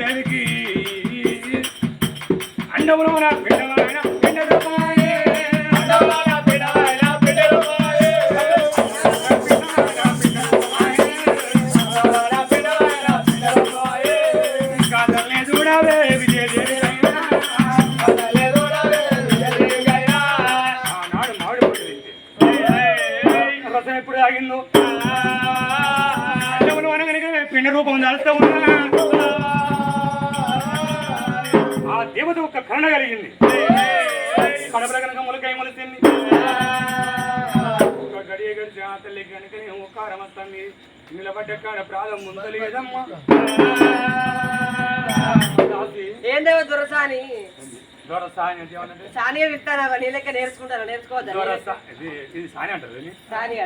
తల్లిదుడు విజయదేవికి నా పిండమైన పిండ రూపాయే. ఇంకా తల్లి చూడవే విజయదేవి ఆనాడు మామిడి రసం ఎప్పుడు ఆగిందో అండములు అనగానే పిండ రూపం దాల్స్తూ ఉన్నా. దేవత ఒక కరుణ కలిగింది. కడపల కనుక ములకాయ మొలిసింది. ఒక గడియ కనుక నిలబడ్డ కాడ ప్రాధం ముందలేదమ్మా. దాసి. ఏందేవో దొరసాని? దొర సాని అంటే ఏమనంటే? సానిగా విత్తానా నీ లెక్క నేర్చుకుంటారా నేర్చుకోవద్దా? దొర సా- ఇది ఇది సాని అంటారు సాని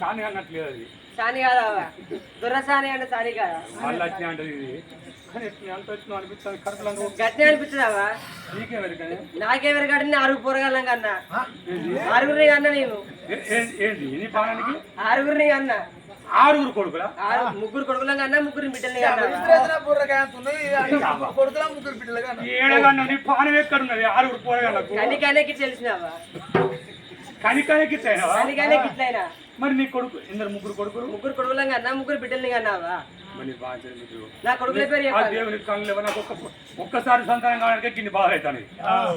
సాని అన్నట్లేదు అది. సాని కాదా దొరసాని అంటే సాని కాదా మళ్ళీ ఇది. గట్టినే అనిపించదావా? నీకే మరి కానీ నాకెవరి గడిని ఆరుగురు పోరగాళ్ళం కన్నా. ఆరుగురిని కన్నా నేను. ఆరుగురిని కన్నా. ఆరుగురు కొడుకులా? ఆరు ముగ్గురు కొడుకులం కన్నా ముగ్గురు బిడ్డల్ని ఏడగన్నా నీ పానం ఎక్కడున్నది ఆరుగురు పోరగాళ్ళకు. కనికనేకి తెలిసినావా? కనికాయకి తేనవా కనికనేకి ఇట్లయినా. మరి నీ కొడుకు ఇందరు ముగ్గురు కొడుకులు? ముగ్గురు కొడుకులం కన్నా ముగ్గురు బిడ్డల్ని కన్నావా? నీ బాగా కొడుకుల పేరు ఆ దేవుని కళ్ళు లేవు. నాకు ఒక్క ఒక్కసారి సంతానం కావడానికి గిన్ని బాధ అవుతాను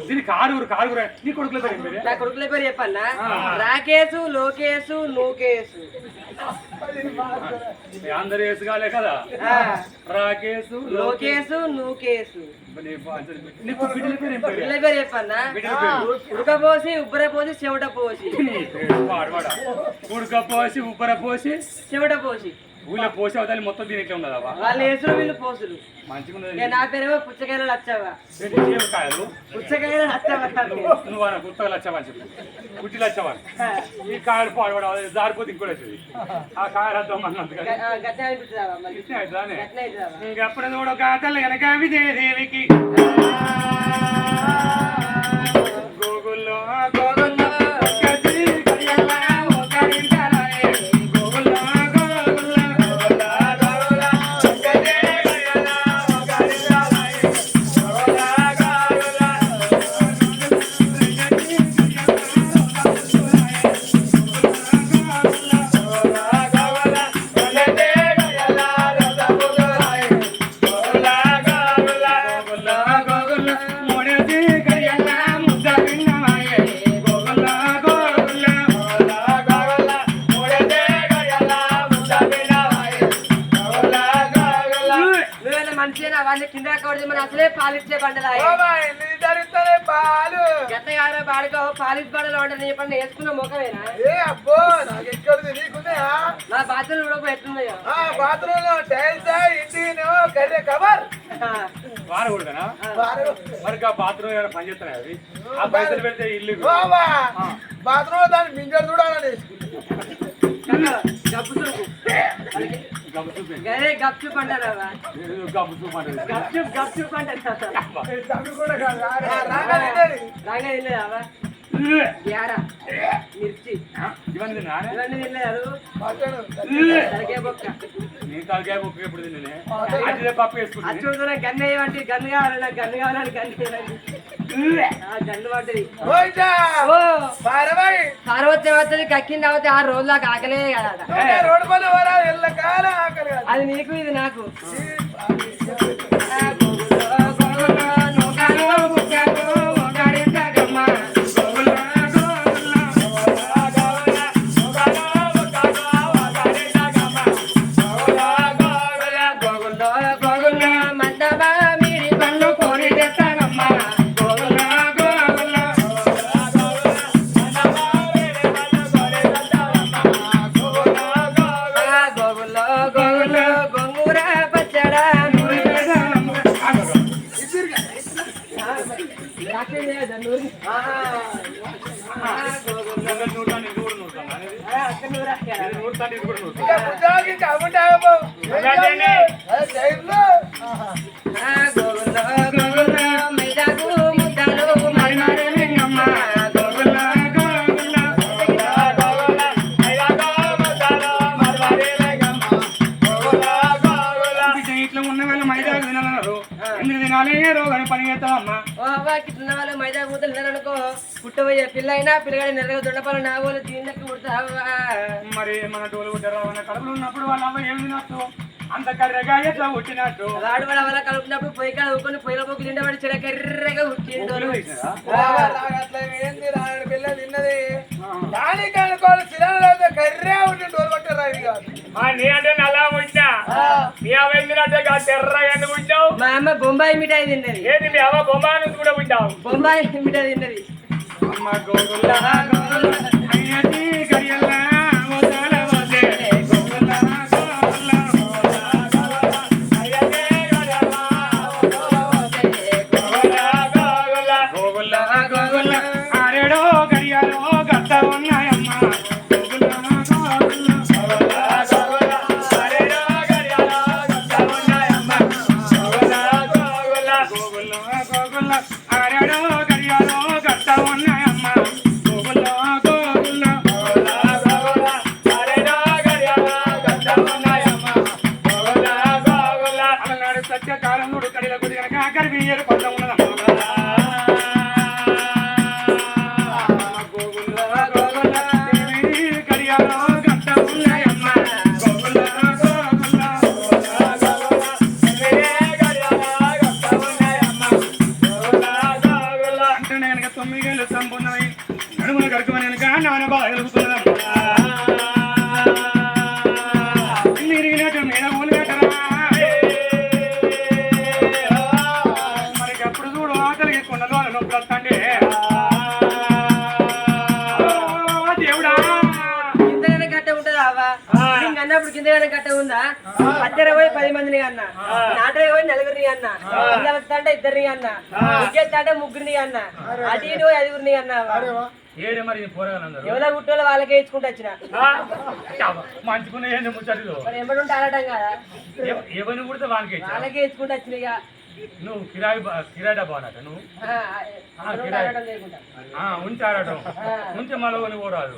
దీనికి ఆరుగురు ఆరుగురు నీ కొడుకుల పేరు? నా కొడుకుల పేరు చెప్పన్నా లోకేసు నూకేసు మీ అందరు వేసుగాలే కదా? ఆ. రాకేసు లోకేసు నూకేసు నీ బాగా తెలియదు. నీకు బిడ్డల పేరు చెప్పన్నా ఉడకపోసి ఉబ్బరపోసి చెమట పోసి. ఉడక పోసి ఉబ్బర పోసి. చెమట పోసి. ఊళ్ళో పోసి అవతలి మొత్తం దీనికి ఉన్నదవా వాళ్ళు వేసులు వీళ్ళు పోసులు మంచిగా ఉన్నది నా పేరేమో పుచ్చకాయలు లచ్చవా పుచ్చకాయలు లచ్చవా నువ్వు అన్న గుర్తగా లచ్చవని చెప్పు. గుట్టి లచ్చవని ఈ కాయలు పాడబడ జారిపోతే ఇంకోటి అవుతుంది. ఆ కాయలు అర్థం అవుతుందా ఇంకప్పుడు కూడా గాతలు వెనక విజయదేవికి. గోగుల్లో గోగుల్లో కాదు బాడుకో పాలిస్ బండలు ఉంటుంది చెప్పండి వేసుకున్న ముఖమేనా? ఏ అబ్బో నాకు ఎక్కడిది నీకున్నాయా నా బాత్రూమ్ కూడా ఎట్లున్నాయో? ఆ బాత్రూమ్లో టైల్స్ ఇంటిను కర్రీ కవర్. వారకూడదనా మరి ఆ. బాత్రూమ్ ఏమైనా పని చేస్తున్నాయి అవి? ఆ పైసలు పెడితే ఇల్లు బాత్రూమ్లో దాన్ని మింజర్ చూడాలని గప్పు చూపు గబ్బు చూపి గదే గప్ చూపు అంటారా ఏదో గబ్బు చూపు అంటారు. గప్ చూపు గప్ చూపు అంటారా కూడా కాదు రాగా తినేది. రాగా తినలేదా యారా మిర్చి ఆ, ఇవన్నీ తిన్నానే? ఇవన్నీ తినలేదు పక్కన తలకే బొక్క నీ తలకాయ బొక్క ఎప్పుడు తిన్నానే అదే పప్పు వేసుకుంటుంది అచ్చుడుతున్నా గన్ను వేయమంటే గన్ను కావాలి నాకు గన్ను కావాలని గన్ను వేయాలండి వస్తుంది కక్కింది అవుతే ఆ రోజు నాకు ఆకలే కదా రోడ్డు పని వరా ఎల్ల కాల ఆకలి కాదు. అది నీకు ఇది నాకు. ఎందుకు తినాలి రోగాన్ని పని చేస్తామమ్మా ఓ అవ్వ కింద వాళ్ళు మైదా ముద్దలు తిన్నారనుకో పుట్టబోయే పిల్ల అయినా పిల్లగాడి నెరగా దొండపాలు నా వాళ్ళు దీనికి పుడతావా మరి మన డోలు కొట్టారు మన కడుపులో ఉన్నప్పుడు వాళ్ళ అమ్మ ఏం తినట్టు అంత కర్రగా ఎట్లా పుట్టినట్టు? వాడు వాడు అలా కలుపుకున్నప్పుడు పొయ్యి కాడ ఊకొని పొయ్యిల పోకి తింటే వాడు చెడ కర్రగా పుట్టిండు. పిల్ల తిన్నది? దానికి అనుకోవాలి సిరాలు కర్రే ఉండి డోర్ పట్టారు కాదు నీ అంటే నల్లా పుట్టినా? మీ అమ్మ ఎందుకంటే తెర్రగా ఎందుకు పుట్టావు మా అమ్మ బొంబాయి మిఠాయి తిన్నది. ఏది మీ అమ్మ బొమ్మ నుంచి కూడా పుట్టావు బొంబాయి మిఠాయి తిన్నది. అమ్మ Gogula Gogula carabinieri quando una ఆకలికి కొండలు నొప్పులు వస్తాండి. అన్నప్పుడు కిందగానే గట్ట ఉందా? పద్దెర పోయి పది మందిని అన్న. నాటకి పోయి నలుగురిని అన్న. ఇలా వస్తా అంటే ఇద్దరిని అన్న. ముగ్గెత్తా అంటే ముగ్గురిని అన్న. అటు ఇటు పోయి ఐదుగురిని అన్న ఎవరో గుట్టోళ్ళు వాళ్ళకే ఇచ్చుకుంటూ వచ్చిన. మంచుకున్న ఏంది ముచ్చటిలో? కదా? ఎవరిని కుడితే ఇచ్చా. వాళ్ళకే ఇచ్చుకుంటూ నువ్వు కిరాయి కిరాయి డబ్బా అన్నట్టు నువ్వు? ఉంటే ఆడటం. ఉంటే మళ్ళీ పోరాదు.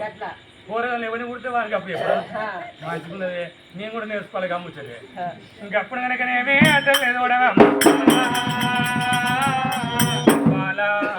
కూరగాయలు ఎవరిని కుడితే వానికి అప్పుడు ఎప్పుడు ఆ, మంచుకున్నది నేను కూడా నేర్చుకోవాలి గమ్ముచ్చది. ఇంకప్పుడు కనుకనేమే అసలు బాలా. విజయదేవి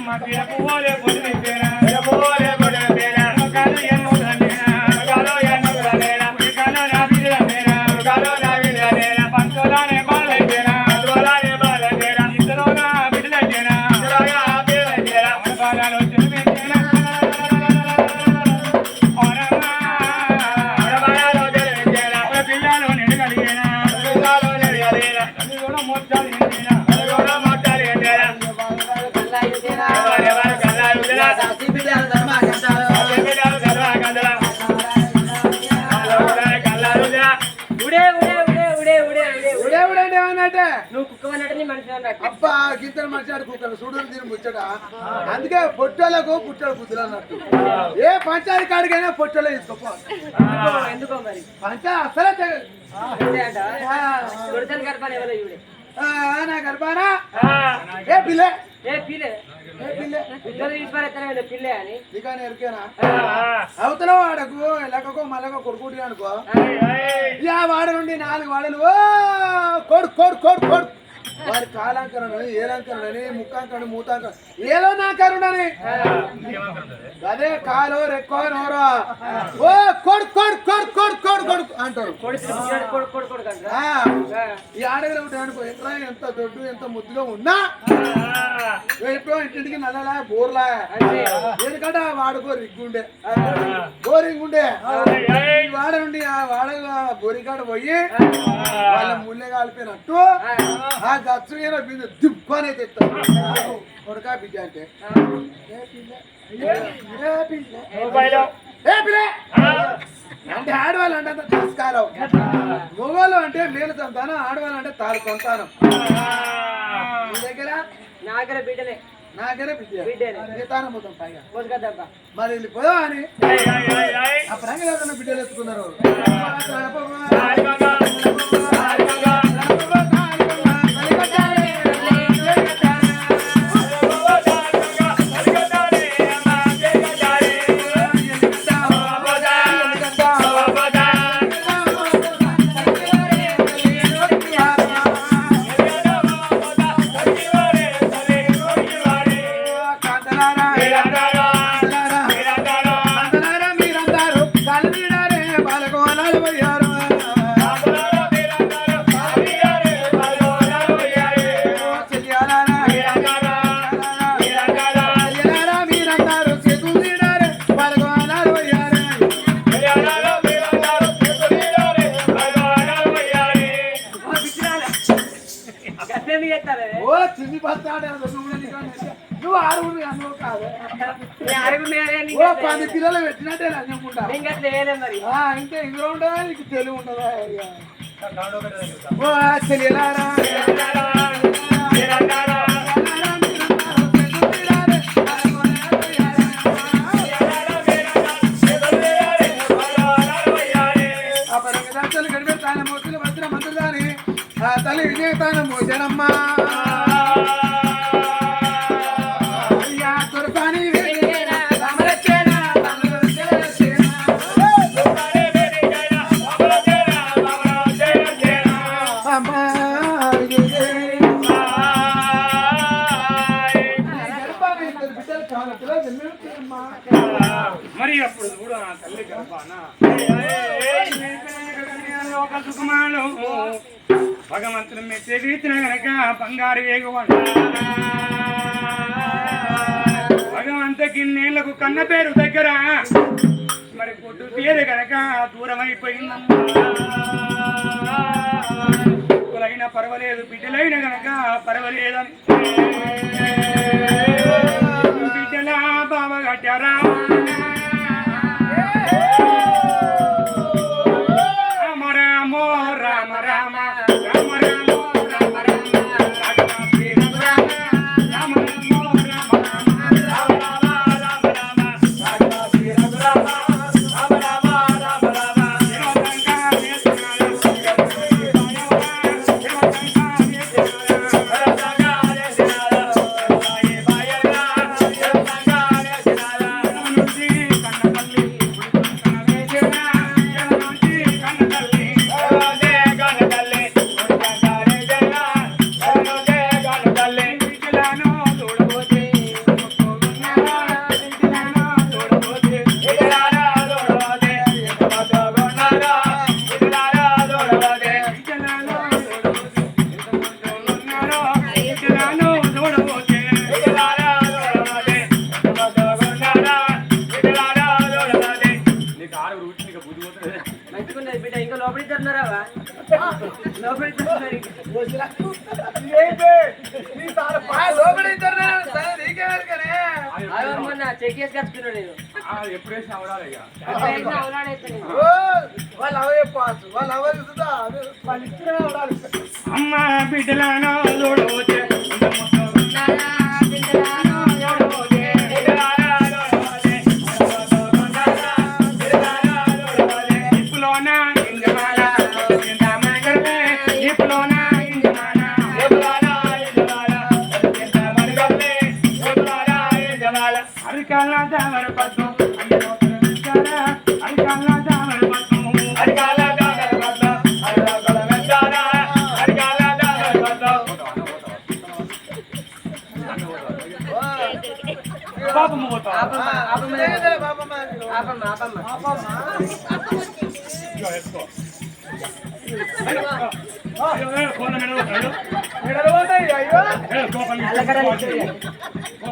అమ్మ తీరకు పోలే పొడి అందుకే నువ్వు కుక్క అన్నట్టు మనిషి అబ్బా గింతలు మనిషి ఆడు కుక్కలు. చూడని దీని ముచ్చట. అందుకే పొట్టోళ్ళకు పుట్టాడు బుద్ధులు అన్నట్టు. ఏ పంచాయతీ కాడికైనా పొట్టోళ్ళే తీసుకోపో ఎందుకో మరి? పంచాయతీ అసలే గర్భాన? గర్భానా ఏ పిల్లే? ఏ పిల్లే? అవుతున్న వాడకు లెక్కకో మళ్ళకో కొడుకుంటున్నానుకో యా వాడ నుండి నాలుగు వాడలు. కొడు కొడు కొడు కొడు. వారి కాలాంకరణని ఏలంకరణని ముక్కాంకరణ మూతాంకరణ ఏదో నాకరుణని అదే కాలు రెక్కో నోరో ఓ కొడు కొడు కొడు కొడు కొడు కొడు అంటారు. ఈ ఆడవిలో ఉంటాయనుకో ఎంత ఎంత దొడ్డు ఎంత ముద్దుగా ఉన్నా? ఎప్పుడో ఇంటింటికి నల్లలా బోర్లా. ఎందుకంటే ఆ వాడుకో రిగ్గుండే. బోరింగ్ ఉండే వాడ నుండి ఆ వాడ బోరింగ్ పోయి వాళ్ళ ముళ్ళే కాలిపోయినట్టు ఆ గచ్చు మీద బిందు? దిబ్బనే తెస్తారు కొడుకా బిడ్డ అంటే? అంటే ఆడవాళ్ళు అంటే అంత తిరస్కారం మొగోళ్ళు అంటే మేలు సంతానం ఆడవాళ్ళు అంటే తాను సంతానం. మీ దగ్గర? నా దగ్గర బిడ్డలే నా దగ్గర బిడ్డ. బిడ్డనే. సంతానం మొత్తం పైగా? మరి వెళ్ళిపోదా అని. ప్రాంగణ బిడ్డలు ఎత్తుకున్నారు. కట్టినట్టే అనుకుంటా ఇంకా ఇందులో తల్లి విజయతానం భోజనమ్మా అప్పుడు చూడు నా తల్లి గర్భాన. ఒక సుకుమారు భగవంతుడు మెచ్చే రీతిన గనక బంగారు వేగువాడు భగవంతకి నీళ్ళకు కన్న పేరు దగ్గర. మరి కొట్టు పేరు గనక దూరం అయిపోయిందమ్మాయినా పర్వాలేదు బిడ్డలైన గనక పర్వాలేదని. బిడ్డలా బావ కట్టారా చేసి కట్టుకున్నాడు నేను ఎప్పుడు వేసిన అవడాలి ఇక. వాళ్ళు అవే పాసు వాళ్ళు అవే చూస్తుందా? అదే వాళ్ళు ఇద్దరే ఉండాలి అమ్మ బిడ్డలను చూడవచ్చే.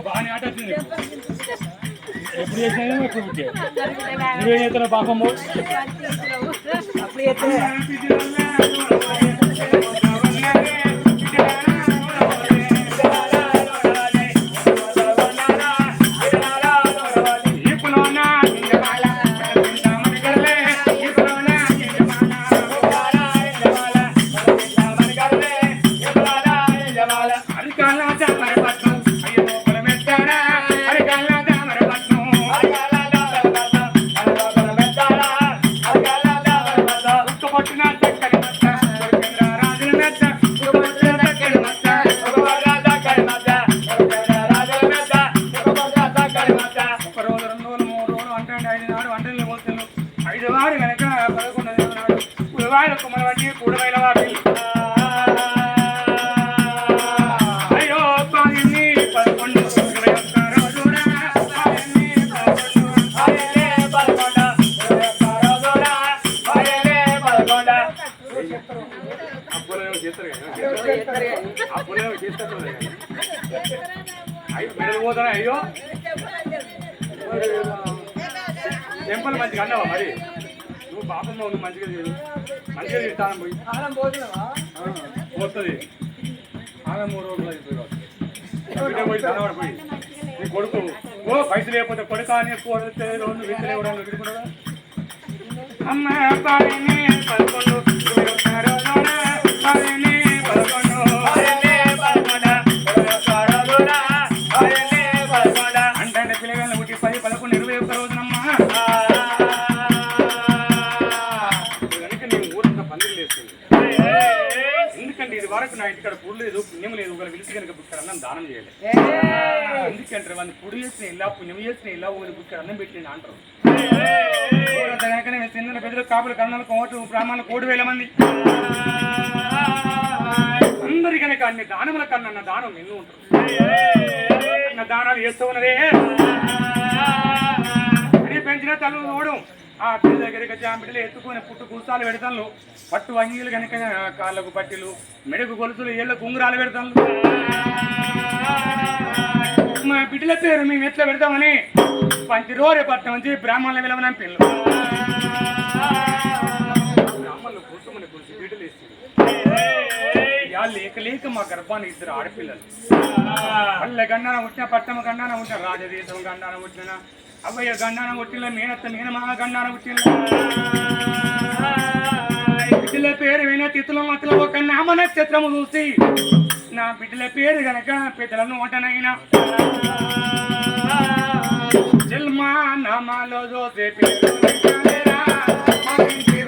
బాగానే ఆట వచ్చింది ఎప్పుడు చేసినా ఎప్పుడు నువ్వేం చేస్తున్నావు పాపమ్మ అప్పుడు అప్పులేమో చేస్తారు కదా చెప్తారు కానీ. అయ్యో మెడలు పోతారా అయ్యో టెంపుల్ మంచిగా అన్నావా మరి నువ్వు పాపంలో నువ్వు మంచిగా చేయదు మంచిగా తింటాను పోయి ఆనం పోతున్నావా పోతుంది. ఆమె మూడు రోజులు పోయి తనవాడు పోయి నీ కొడుకు. ఓ పైసలు లేకపోతే కొడుకు అని రెండు విత్తలు ఇవ్వడం విడుకున్నాడు అమ్మ పాడిని పదకొండు ఇరవై లేదు పుణ్యం లేదు ఒకరు పిలిచి కనుక బుక్కడ అన్నం దానం చేయాలి. ఎందుకంటే వాళ్ళు పుడి చేసిన ఇలా పుణ్యం చేసిన ఇలా ఊరి బుక్కడ అన్నం పెట్టింది అంటారు. చిన్న పెద్దలు కాపులు కన్నాలు కోటు బ్రాహ్మణులు కోటి వేల మంది. అందరి కనుక అన్ని దానముల కన్నా అన్న దానం ఎన్నో ఉంటారు అన్న దానాలు చేస్తూ ఉన్నదే. పెంచిన తల్లు చూడు ఆ పిల్ల దగ్గరికి వచ్చి ఆ బిడ్డలు ఎత్తుకొని పుట్టు కూసాలు పెడతాను పట్టు అంగీలు కనుక కాళ్ళకు పట్టిలు మెడకు గొలుసులు ఏళ్ళకు ఉంగరాలు పెడతాను మా బిడ్డల పేరు మేము ఎట్లా పెడతామని పంచిరోరే పట్టణం నుంచి బ్రాహ్మణుల విలవన పిల్లలు బ్రాహ్మణులు కూర్చోమని కూర్చు బిడ్డలు లేక లేక మా గర్భాన్ని ఇద్దరు ఆడపిల్లలు. పల్లె గండాన పుట్టిన పట్టమ గండాన పుట్టిన రాజదేశం గండాన పుట్టిన అవ్వయ్య గండాన పుట్టిన మేనత్త మేనమామ గండాన పుట్టిన బిడ్డల పేరు విన తిత్తుల మధ్యలో ఒక నామ నక్షత్రము చూసి నా బిడ్డల పేరు గనక పెద్దలను ఓటనైనా. జల్మా నామాలో చూసే పేరు మా ఇంటి